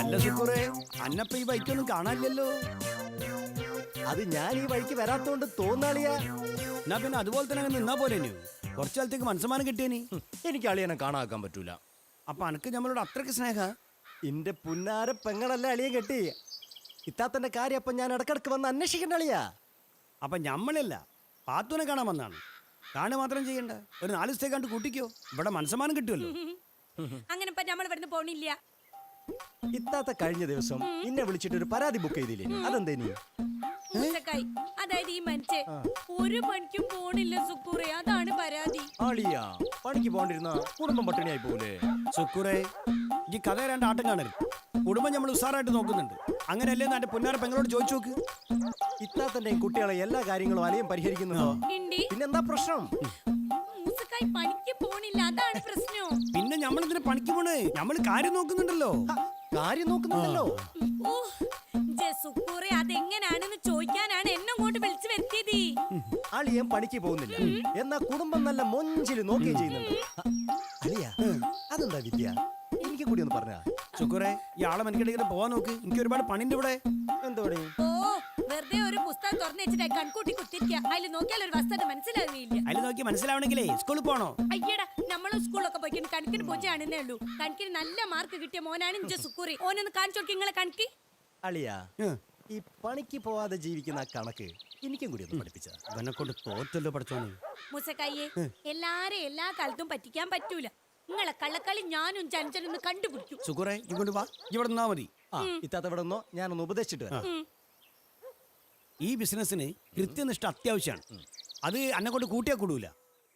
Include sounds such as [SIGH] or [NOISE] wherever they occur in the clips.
അല്ല സുക്കുറെ അന്നപ്പ ഈ ബൈക്കൊന്നും കാണാനില്ലല്ലോ. അത് ഞാൻ ഈ വഴിക്ക് വരാത്തോണ്ട് തോന്നാളിയാ. എന്നാ പിന്നെ അതുപോലെ തന്നെ അങ്ങ് നിന്നാ പോലെ കുറച്ചു കാലത്തേക്ക് മനസ്സമാനം കിട്ടിയനി. എനിക്ക് അളിയനെ കാണാക്കാൻ പറ്റൂല. അപ്പൊ അനക്ക് നമ്മളോട് അത്രയ്ക്ക് സ്നേഹ? എന്റെ പുന്നാര പെങ്ങളല്ല അളിയെ കെട്ടി. ഇത്താത്തന്റെ കാര്യം അപ്പൊ ഞാൻ ഇടക്കിടക്ക് വന്ന് അന്വേഷിക്കണ്ട അളിയാ. അപ്പൊ ഞമ്മളല്ല പാത്തുനെ കാണാൻ വന്നാണ്. കാണുക മാത്രം ചെയ്യണ്ട. ഒരു നാല് ദിവസത്തെ കണ്ട് കൂട്ടിക്കോ. ഇവിടെ മനസ്സമാനം കിട്ടുമല്ലോ. [LAUGHS] അങ്ങനെ നമ്മൾ ഇവിടുന്ന് പോണില്ല. ഇത്താത്ത കഴിഞ്ഞ ദിവസം എന്നെ വിളിച്ചിട്ട് ഒരു പരാതി ബുക്ക് ചെയ്തില്ലേ? അതെന്തേനു? അതായത് ഈ മനുഷ്യ ഒരു പണിക്കും പോണില്ല സുക്കൂറെ. അതാണ് പരാതി. ആളിയാ പണിക്ക് പോണ്ടിരുന്ന കുടുംബം പട്ടിണിയായി പോലെ സുക്കുറേ ഈ കഥ രണ്ട് ആട്ടം കാണരുത്. കുടുംബം നമ്മൾ ഉസാറായിട്ട് നോക്കുന്നുണ്ട്. അങ്ങനെയല്ലേ എന്റെ പുന്നാര പെങ്ങളോട് ചോദിച്ചു നോക്ക്? ഇത്താത്തന്റെയും കുട്ടികളെ എല്ലാ കാര്യങ്ങളും അലയും പരിഹരിക്കുന്നതോ? പിന്നെന്താ പ്രശ്നം? മൂസക്കായി പണിക്ക് പോണില്ല അതാണ് പ്രശ്നം. പിന്നെ നമ്മളെന്തിനാ പണിക്ക് പോണേ? നമ്മൾ കാര്യം നോക്കുന്നുണ്ടല്ലോ. കാര്യം നോക്കുന്നുണ്ടല്ലോ. അതെങ്ങനാണെന്ന് ചോദിക്കാനാണ് എന്നെ അങ്ങോട്ട് വിളിച്ചു വരുത്തിയത്. അളിയൻ പണിക്ക് പോകുന്നില്ല. എന്നാ കുടുംബം നല്ല മൊഞ്ചിൽ നോക്കുകയും ചെയ്യുന്നുണ്ട്. ഹ, അതെന്താ വിദ്യ? എനിക്ക് കൂടി ഒന്ന് പറഞ്ഞ സുക്കുറേ ഈ ആളെ പോവാൻ നോക്ക്. എനിക്ക് ഒരുപാട് പണിന്റെ ഇവിടെ. എന്താ ഓ വെറുതെ ഒരു പുസ്തകം തുറന്നു വെച്ചിട്ട് കൺകൂട്ടി കുത്തിരിക്കുക അതിൽ നോക്കിയാൽ ഒരു വസ്തുത മനസ്സിലാകുകയില്ല അതിൽ നോക്കി മനസ്സിലാവണമെങ്കിലേ സ്കൂളിൽ പോണോ? അയ്യടാ നമ്മളും സ്കൂളൊക്കെ പോയിക്കൊണ്ട് കണക്കിന് പൂജയാണെന്നേ ഉള്ളൂ. കണക്കിന് നല്ല മാർക്ക് കിട്ടിയ മോനാണ് ഇഞ്ച സുക്കൂറി. ഓനൊന്ന് കാണിച്ചു കൊടുക്കി നിങ്ങളെ കണക്ക്. അളിയാ ഈ പണിക്ക് പോവാതെ ജീവിക്കുന്ന ആ കണക്ക് എനിക്കും കൂടി ഒന്ന് പഠിപ്പിച്ച. ഇവനെ കൊണ്ട് തോറ്റല്ലോ പഠിച്ചോനെ. മുസക്കയ്യെ എല്ലാരെ എല്ലാ കാലത്തും പറ്റിക്കാൻ പറ്റൂല. നിങ്ങളെ കള്ളക്കളി ഞാനും ചഞ്ചനൊന്ന് കണ്ടുപിടിച്ചു സുഖറേ ഇങ്ങോട്ട് വാ. ഇവിടെ നിന്നാ മതി. ആ ഇത്താത്ത ഇവിടെ നിന്നോ? ഞാനൊന്ന് ഉപദേശിച്ചിട്ട് വരാം. ഈ ബിസിനസ്സിന് കൃത്യനിഷ്ഠ അത്യാവശ്യമാണ് അത് എന്നെ കൊണ്ട് കൂട്ടിയാ കൂടൂല.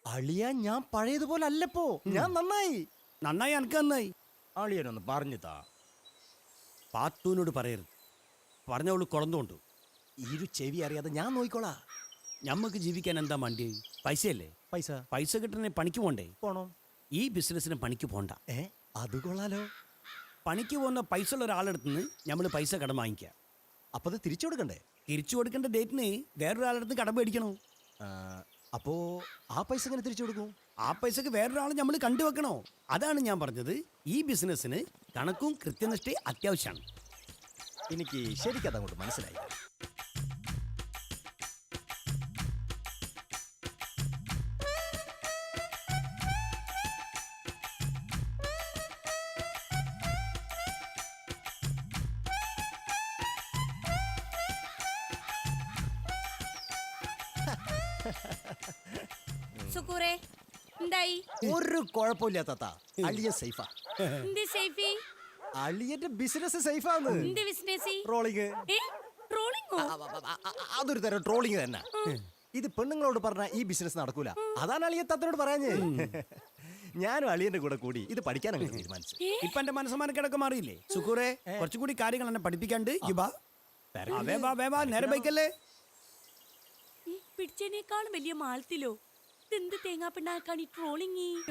അളിയ ഞാൻ പഴയതുപോലെ അല്ലപ്പോ ഞാൻ നന്നായി. നന്നായി എനക്ക് നന്നായി. അളിയനൊന്ന് പറഞ്ഞു താ. പാത്തൂനോട് പറയരുത്. പറഞ്ഞവൾ കുളന്നുകൊണ്ട് ഇരു ചെവി അറിയാതെ ഞാൻ നോക്കിക്കോളാ ഞമ്മക്ക് ജീവിക്കാൻ എന്താ മണ്ടി? പൈസയല്ലേ? പൈസ. പൈസ കിട്ടണേ പണിക്ക് പോണ്ടേ? പോണോ. ഈ ബിസിനസ്സിന് പണിക്ക് പോണ്ട. ഏ അത് കൊള്ളാലോ. പണിക്ക് പോകുന്ന പൈസ ഉള്ള ഒരാളെടുത്ത് നിന്ന് നമ്മൾ പൈസ കടം വാങ്ങിക്കുക അപ്പൊ അത് തിരിച്ചു കൊടുക്കണ്ടേ? തിരിച്ചു കൊടുക്കേണ്ട ഡേറ്റിന് വേറൊരാളെടുത്ത് കടം മേടിക്കണോ? അപ്പോൾ അപ്പോ ആ പൈസ എങ്ങനെ തിരിച്ചു കൊടുക്കും? ആ പൈസക്ക് വേറൊരാളെ നമ്മൾ കണ്ടുവെക്കണോ? അതാണ് ഞാൻ പറഞ്ഞത്. ഈ ബിസിനസ്സിന് കണക്കും കൃത്യനിഷ്ഠയും അത്യാവശ്യമാണ്. എനിക്ക് ശരിക്കും അതങ്ങോട്ട് മനസ്സിലായി. [LAUGHS] സുക്കൂറെ എന്തായി? ഒരു കുഴപ്പമില്ല താത്ത. അളിയ സേഫാ. എന്ത് സേഫി? അളിയന്റെ ബിസിനസ് സേഫാന്ന്. എന്ത് ബിസിനസ് ട്രോളിങ് ഏ ട്രോളിംഗോ അതൊരു തരം ട്രോളിങ് തന്നെ. ഇത് പെണ്ണുങ്ങളോട് പറഞ്ഞ ഈ ബിസിനസ് നടക്കൂല. അതാണ് അളിയ തത്തനോട് പറയാഞ്ഞേ ഞാനും അളിയന്റെ കൂടെ കൂടി ഇത് പഠിക്കാൻ അങ്ങനെ തീരുമാനിച്ചു. ഇപ്പൊ എന്റെ മനസ്സമാനക്കിടക്ക് മാറിയില്ലേ? സുക്കൂറെ കുറച്ചുകൂടി കാര്യങ്ങൾ എന്നെ പഠിപ്പിക്കാണ്ട് ഇബാ വേബാ നേരെ ബൈക്കല്ലേ? പിടിച്ചതിനേക്കാളും വലിയ മാളത്തിലോ? ഇതെന്ത് തേങ്ങാപ്പിണ്ണാക്കാണ് ഈ ട്രോളിങ്